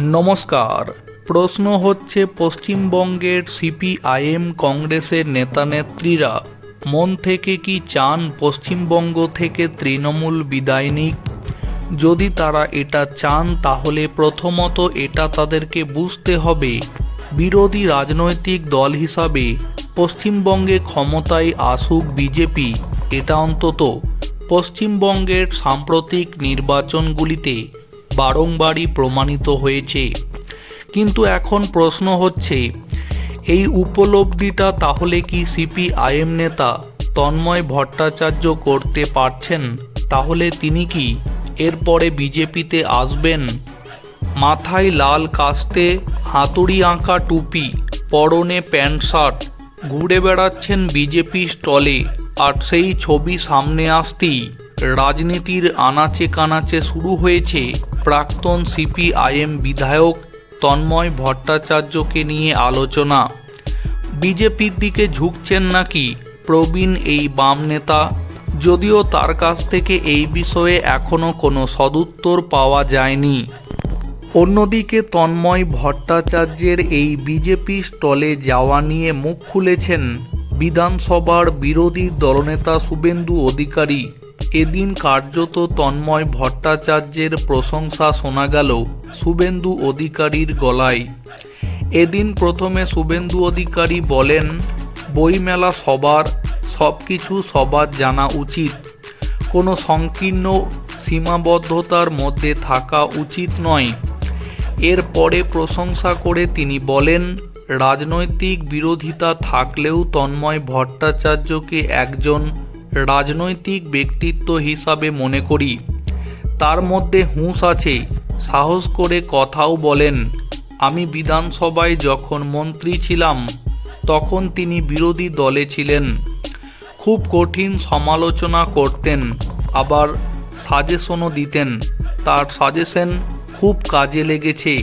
নমস্কার। প্রশ্ন হচ্ছে, পশ্চিমবঙ্গের সিপিআইএম কংগ্রেসের নেতানেত্রীরা মন থেকে কি চান পশ্চিমবঙ্গ থেকে তৃণমূল বিদায় নিক? যদি তারা এটা চান, তাহলে প্রথমত এটা তাদেরকে বুঝতে হবে। বিরোধী রাজনৈতিক দল হিসাবে পশ্চিমবঙ্গে ক্ষমতায় আসুক বিজেপি, এটা অন্তত। পশ্চিমবঙ্গের সাম্প্রতিক নির্বাচনগুলিতে বারংবারই প্রমাণিত হয়েছে। কিন্তু এখন প্রশ্ন হচ্ছে, এই উপলব্ধিটা তাহলে কি সিপিআইএম নেতা তন্ময় ভট্টাচার্য করতে পারছেন? তাহলে তিনি কি এরপরে বিজেপিতে আসবেন? মাথায় লাল কাস্তে, হাতুড়ি আঁকা টুপি, পরনে প্যান্ট শার্ট, ঘুরে বেড়াচ্ছেন বিজেপি স্টলে, আর সেই ছবি সামনে আসতেই রাজনীতির আনাচে কানাচে শুরু হয়েছে। প্রাক্তন সিপিআইএম বিধায়ক তন্ময় ভট্টাচার্যকে নিয়ে আলোচনা। বিজেপির দিকে ঝুঁকছেন নাকি প্রবীণ এই বাম নেতা? যদিও তার কাছ থেকে এই বিষয়ে এখনও কোনো সদুত্তর পাওয়া যায়নি। অন্যদিকে তন্ময় ভট্টাচার্যের এই বিজেপি স্টলে যাওয়া নিয়ে মুখ খুলেছেন বিধানসভার বিরোধী দলনেতা শুভেন্দু অধিকারী। এদিন কার্যত তন্ময় ভট্টাচার্যের প্রশংসা শোনা গেল শুভেন্দু অধিকারীর গলায়। এদিন প্রথমে শুভেন্দু অধিকারী বলেন, বইমেলা সবার সব কিছু সবার জানা উচিত। কোনো সংকীর্ণ সীমাবদ্ধতার মধ্যে থাকা উচিত নয়। এরপরে প্রশংসা করে তিনি বলেন, রাজনৈতিক বিরোধিতা থাকলেও তন্ময় ভট্টাচার্যকে একজন রাজনৈতিক ব্যক্তিত্ব হিসাবে মনে করি। তার মধ্যে হুঁশ আছে, সাহস করে কথাও বলেন। আমি বিধানসভায় যখন মন্ত্রী ছিলাম, তখন তিনি বিরোধী দলে ছিলেন। খুব কঠিন সমালোচনা করতেন, আবার সাজেশনও দিতেন। তার সাজেশন খুব কাজে লেগেছে।